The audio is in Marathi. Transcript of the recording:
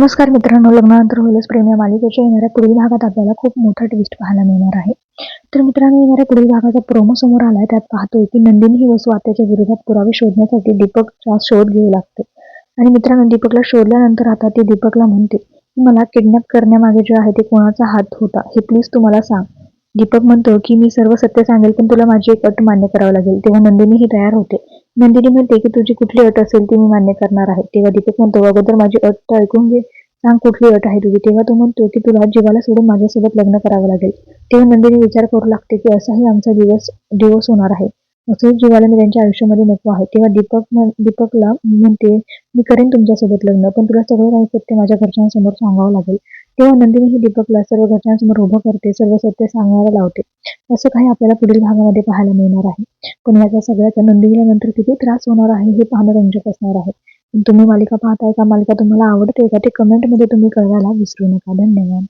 नमस्कार मित्रांनो लग्नानंतर होईलच प्रेम या मालिकेच्या येणाऱ्या पुढील भागात आपल्याला खूप मोठा ट्विस्ट पाहायला मिळणार आहे. तर मित्रांनो येणाऱ्या पुढील भागाचा प्रोमो समोर आलाय. त्यात पाहतोय की नंदिनी ही वसू आत्याच्या विरोधात पुरावे शोधण्यासाठी दीपकचा शोध घेऊ लागते. आणि मित्रांनो दीपकला शोधल्यानंतर आता ती दीपकला म्हणते की मला किडनॅप करण्यामागे जे आहे ते कोणाचा हात होता हे प्लीज तुम्हाला सांग. दीपक म्हणतो की मी सर्व सत्य सांगेल पण तुला माझी एक अट मान्य करावं लागेल. तेव्हा नंदिनी ही तयार होते. नंदिनी म्हणते की तुझी कुठली अट असेल ती मी मान्य करणार आहे. तेव्हा दीपक म्हणतो अगोदर माझी अट ऐकून घे. सांग कुठली अट आहे तुझी. तेव्हा तो म्हणतो की तुला जीवाला सोडून माझ्यासोबत लग्न करावं लागेल. तेव्हा नंदिनी विचार करू लागते की असाही आमचा दिवस दिवस होणार आहे. असंही जीवाला मी त्यांच्या आयुष्यामध्ये नको आहे. तेव्हा दीपक दीपकला म्हणते मी करेन तुमच्यासोबत लग्न पण तुला सगळं काही सत्य माझ्या घरच्यांसमोर सांगावं लागेल. तेव्हा नंदिनी ही दीपकला सर्व घटनांसमोर उभं करते सर्व सत्य सांगायला लावते. असं काही आपल्याला पुढील भागामध्ये पाहायला मिळणार आहे. पण याचा सगळ्याचा नंदिनीला नंतर किती त्रास होणार आहे हे पाहणं रंजक असणार आहे. पण तुम्ही मालिका पाहताय का मालिका तुम्हाला आवडते का ते कमेंटमध्ये तुम्ही कळवायला विसरू नका. धन्यवाद.